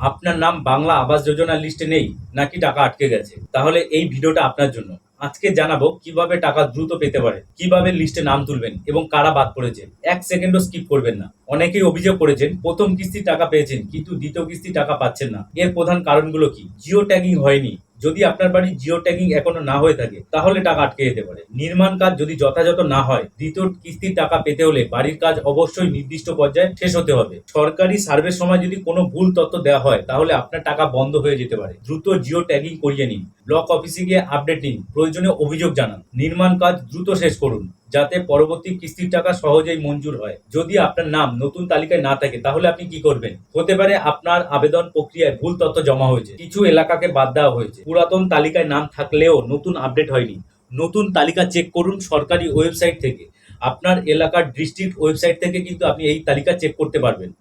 আপনার নাম বাংলা আবাস যোজনার লিস্টে নেই, নাকি টাকা আটকে গেছে? তাহলে এই ভিডিওটা আপনার জন্য। আজকে জানাব কীভাবে টাকা দ্রুত পেতে পারে, কীভাবে লিস্টে নাম তুলবেন এবং কারা বাদ পড়েছে এক সেকেন্ডও স্কিপ করবেন না। অনেকেই অভিযোগ করেছেন, প্রথম কিস্তি টাকা পেয়েছেন, কিন্তু দ্বিতীয় কিস্তি টাকা পাচ্ছেন না। এর প্রধান কারণগুলো কি? জিও ট্যাগিং হয়নি। যদি আপনার বাড়ি জিও ট্যাগিং এখনও না হয়ে থাকে, তাহলে টাকা আটকে যেতে পারে। নির্মাণ কাজ যদি যথাযথ না হয়, দ্বিতীয় কিস্তির টাকা পেতে হলে বাড়ির কাজ অবশ্যই নির্দিষ্ট পর্যায়ে শেষ হতে হবে। সরকারি সার্ভের সময় যদি কোনো ভুল তথ্য দেওয়া হয়, তাহলে আপনার টাকা বন্ধ হয়ে যেতে পারে। দ্রুত জিও ট্যাগিং করিয়ে নিন। ব্লক অফিসে গিয়ে আপডেট নিন। প্রয়োজনে অভিযোগ জানান। নির্মাণ কাজ দ্রুত শেষ করুন। যাতে পরবর্তী কিস্তির টাকা সহজেই মঞ্জুর হয়। যদি আপনার নাম নতুন তালিকায় না থাকে, তাহলে আপনি কি করবেন? হতে পারে আপনার আবেদন প্রক্রিয়ায় ভুল তথ্য জমা হয়েছে। কিছু এলাকাকে বাদ দেওয়া হয়েছে। পুরাতন তালিকায় নাম থাকলেও নতুন আপডেট হয়নি। নতুন তালিকা চেক করুন সরকারি ওয়েবসাইট থেকে। আপনার এলাকার ডিস্ট্রিক্ট ওয়েবসাইট থেকে কিন্তু আপনি এই তালিকা চেক করতে পারবেন।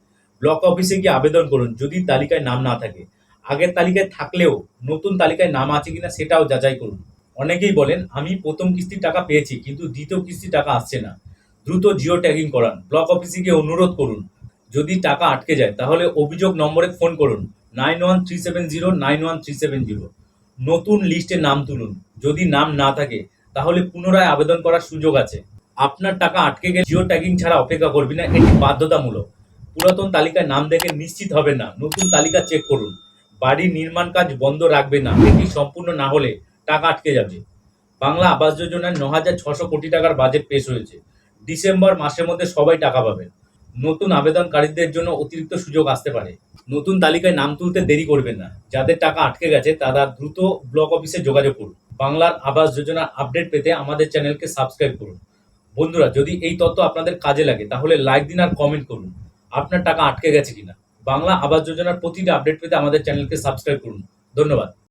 ব্লক অফিসে গিয়ে আবেদন করুন, যদি তালিকায় নাম না থাকে। আগের তালিকায় থাকলেও নতুন তালিকায় নাম আছে কিনা সেটাও যাচাই করুন। অনেকেই বলেন, আমি প্রথম কিস্তির টাকা পেয়েছি, কিন্তু দ্বিতীয় কিস্তির টাকা আসছে না। দ্রুত জিও ট্যাগিং করান। ব্লক অফিসে গিয়ে অনুরোধ করুন। যদি টাকা আটকে যায়, তাহলে অভিযোগ নম্বরে ফোন করুন। Nine one three seven zero, nine one three seven zero. নতুন লিস্টে নাম তুলুন। যদি নাম না থাকে, তাহলে পুনরায় আবেদন করার সুযোগ আছে। আপনার টাকা আটকে গেলে জিও ট্যাগিং ছাড়া অপেক্ষা করবি না, এটি বাধ্যতামূলক। পুরাতন তালিকায় নাম দেখে নিশ্চিত হবে না। নতুন তালিকা চেক করুন। বাড়ির নির্মাণ কাজ বন্ধ রাখবে না। এটি সম্পূর্ণ না হলে টাকা আটকে যাবে। বাংলা আবাস যোজনায় ন হাজার ছশো কোটি টাকার বাজেট পেশ হয়েছে। ডিসেম্বর মাসের মধ্যে সবাই টাকা পাবেন। নতুন আবেদনকারীদের জন্য অতিরিক্ত সুযোগ আসতে পারে। নতুন তালিকায় নাম তুলতে দেরি করবেন না। যাদের টাকা আটকে গেছে, তারা দ্রুত ব্লক অফিসে যোগাযোগ করুন। বাংলার আবাস যোজনার আপডেট পেতে আমাদের চ্যানেলকে সাবস্ক্রাইব করুন। বন্ধুরা, যদি এই তথ্য আপনাদের কাজে লাগে, তাহলে লাইক দিন আর কমেন্ট করুন। আপনার টাকা আটকে গেছে কিনা? বাংলা আবাস যোজনার প্রতিটি আপডেট পেতে আমাদের চ্যানেলকে সাবস্ক্রাইব করুন। ধন্যবাদ।